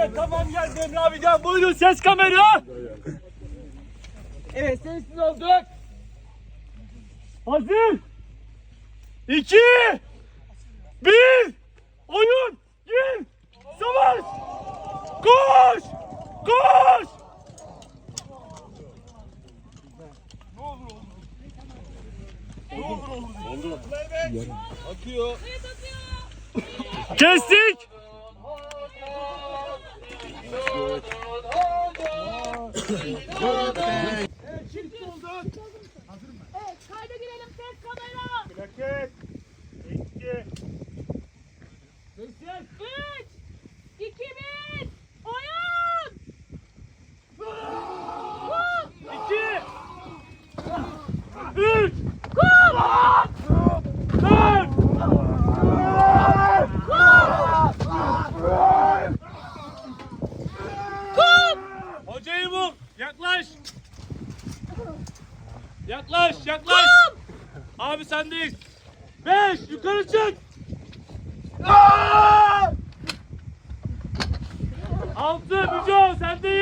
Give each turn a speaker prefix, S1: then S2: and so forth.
S1: Evet tamam geldi Emre abi gel buyurun ses kamera. Evet sessiz olduk. Hazır. İki. Bir. Oyun. Gir. Savaş. Koş. Koş. Kestik.
S2: Evet, kayda girelim ses kamera.
S1: Plaket. İki. Ses.
S2: 3,
S1: Yaklaş. Yaklaş, yaklaş. Abi sendeyiz. Beş, yukarı çık. Altı, Müco sendeyiz.